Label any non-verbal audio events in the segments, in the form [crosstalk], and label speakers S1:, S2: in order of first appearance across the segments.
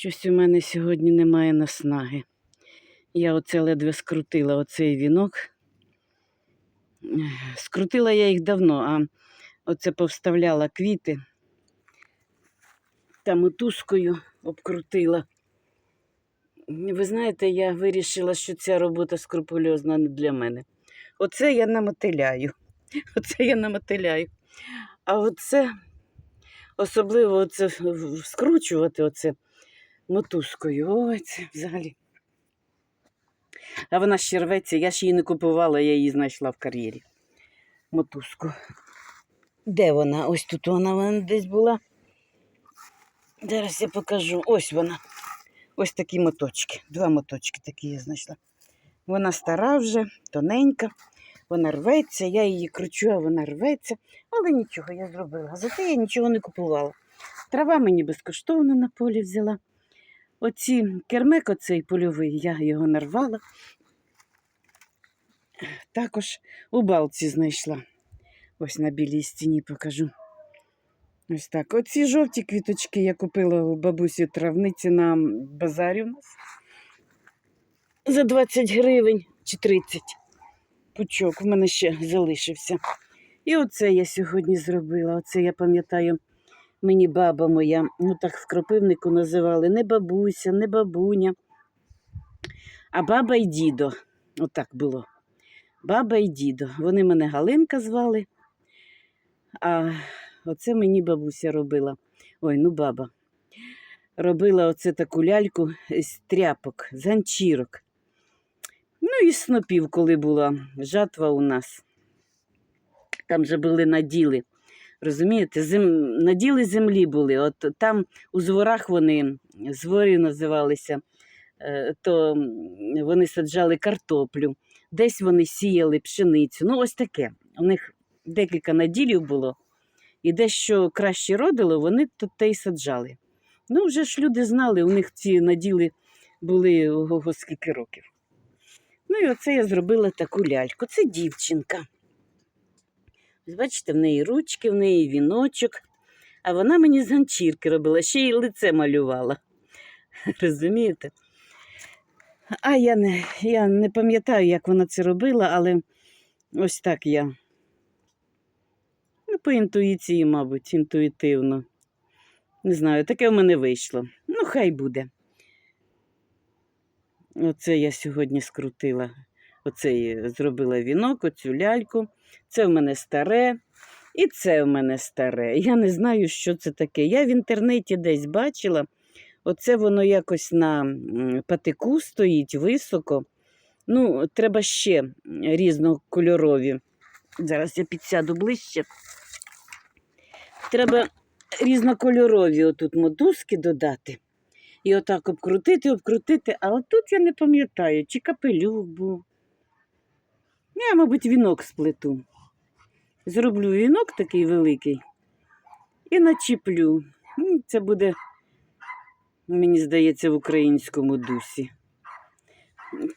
S1: Щось у мене сьогодні немає наснаги. Я оце ледве скрутила оцей вінок. Скрутила я їх давно, а оце повставляла квіти. Та мотузкою обкрутила. Ви знаєте, я вирішила, що ця робота скрупульозна не для мене. Оце я намотиляю. [laughs] Оце я намотиляю. А оце, особливо оце скручувати оце мотузкою. Ой, це взагалі. А вона ще рветься, я ж її не купувала, я її знайшла в кар'єрі. Мотузку. Де вона? Ось тут вона, вона десь була. Зараз я покажу. Ось вона. Ось такі моточки. Два моточки такі я знайшла. Вона стара вже, тоненька, вона рветься, я її кручу, а вона рветься. Але нічого я зробила. Зате я нічого не купувала. Трава мені безкоштовно на полі взяла. Оці кермек, оцей польовий, я його нарвала. Також у балці знайшла. Ось на білій стіні покажу. Ось так. Оці жовті квіточки я купила у бабусі травниці на базарі у нас. За 20 гривень чи 30 пучок в мене ще залишився. І оце я сьогодні зробила. Оце я пам'ятаю, мені баба моя, ну так в кропивнику називали не бабуся, не бабуня, а баба й дідо. Отак було. Баба й дідо. Вони мене Галинка звали. А оце мені бабуся робила. Ой, ну баба. Робила оце таку ляльку з тряпок, з ганчірок. Ну і снопів, коли була жатва у нас. Там же були наділи. Розумієте, Зем... наділи землі були. От там у зворах вони, зворі називалися, е, то вони саджали картоплю, десь вони сіяли пшеницю. Ну, ось таке. У них декілька наділів було, і дещо краще родило, вони то те й саджали. Ну, вже ж люди знали, у них ці наділи були ого, скільки років. Ну і оце я зробила таку ляльку. Це дівчинка. Бачите, в неї ручки, в неї віночок, а вона мені з ганчірки робила, ще й лице малювала. [laughs] Розумієте? А я не, я не пам'ятаю, як вона це робила, але ось так я. Ну, по інтуїції, мабуть, інтуїтивно. Не знаю, таке в мене вийшло. Ну, хай буде. Оце я сьогодні скрутила. Оце я зробила вінок, оцю ляльку. Це в мене старе, і це в мене старе. Я не знаю, що це таке. Я в інтернеті десь бачила. Оце воно якось на патику стоїть високо. Ну, треба ще різнокольорові. Зараз я підсяду ближче. Треба різнокольорові отут мотузки додати. І отак обкрутити, обкрутити. А отут я не пам'ятаю, чи капелюк був. Я, мабуть, вінок сплету. Зроблю вінок такий великий і начіплю. Це буде, мені здається, в українському дусі.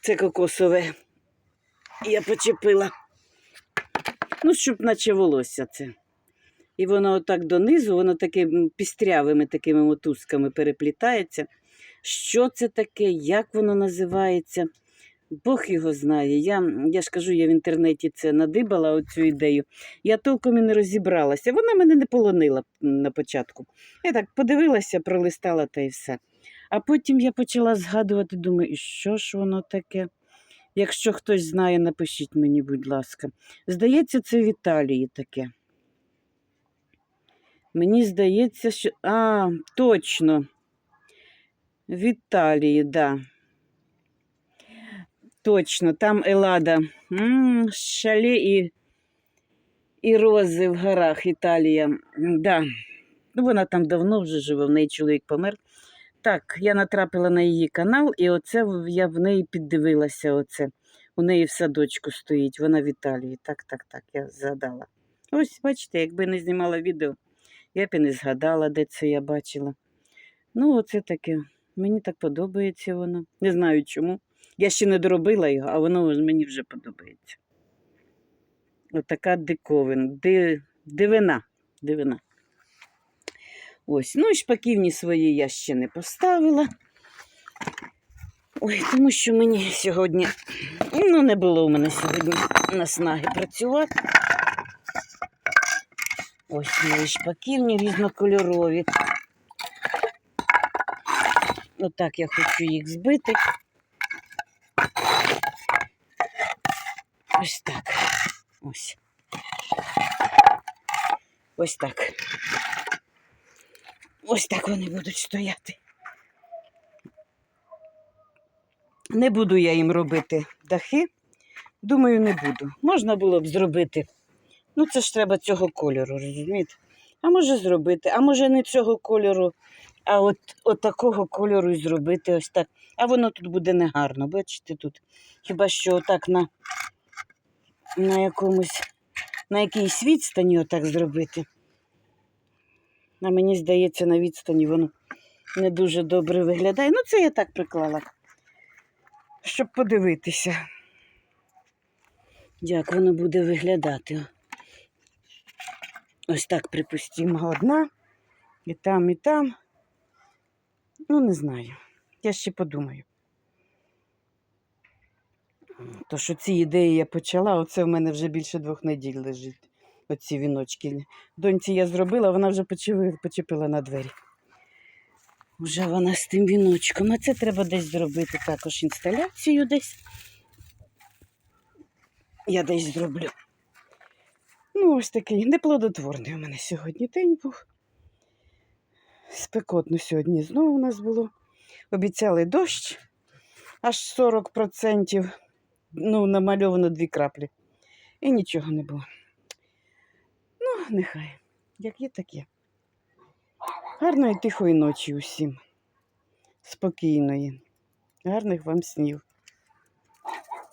S1: Це кокосове. Я почепила. Ну, щоб наче волосся це. І воно отак донизу, воно такими пістрявими такими мотузками переплітається. Що це таке, як воно називається? Бог його знає. Я, я ж кажу, я в інтернеті це надибала оцю ідею. Я толком і не розібралася. Вона мене не полонила на початку. Я так подивилася, пролистала та й все. А потім я почала згадувати, думаю, і що ж воно таке? Якщо хтось знає, напишіть мені, будь ласка. Здається, це в Італії таке. Мені здається, що. А, точно. В Італії, так. Да. Точно, там Елада. М, Шале і, і рози в горах Італія. Да. Ну, вона там давно вже живе, в неї чоловік помер. Так, я натрапила на її канал, і оце я в неї піддивилася. Оце. У неї в садочку стоїть, вона в Італії. Так, так, так, я згадала. Ось, бачите, якби не знімала відео, я б і не згадала, де це я бачила. Ну, оце таке. Мені так подобається воно. Не знаю чому. Я ще не доробила його, а воно мені вже подобається. Отака диковина, ди, дивина. дивина. Ось, ну і шпаківні свої я ще не поставила. Ой, тому що мені сьогодні, ну, не було у мене сьогодні наснаги працювати. Ось мої шпаківні різнокольорові. Отак я хочу їх збити. Ось так. Ось. Ось так. Ось так вони будуть стояти. Не буду я їм робити дахи. Думаю, не буду. Можна було б зробити. Ну, це ж треба цього кольору, розумієте? А може зробити, а може не цього кольору, а от, от такого кольору і зробити ось так. А воно тут буде негарно, бачите тут. Хіба що отак на, на якомусь, на якійсь відстані отак зробити. А мені здається, на відстані воно не дуже добре виглядає. Ну, це я так приклала, щоб подивитися, як воно буде виглядати. Ось так, припустимо, одна, і там, і там. Ну, не знаю. Я ще подумаю. То, що ці ідеї я почала, оце в мене вже більше двох неділь лежить. Оці віночки. Доньці я зробила, вона вже почепила, на двері. Вже вона з тим віночком. А це треба десь зробити також інсталяцію десь. Я десь зроблю. Ну, ось такий неплодотворний у мене сьогодні день був. Спекотно сьогодні знову у нас було. Обіцяли дощ аж 40%. Ну, намальовано дві краплі. І нічого не було. Ну, нехай. Як є, так є. Гарної тихої ночі усім. Спокійної. Гарних вам снів.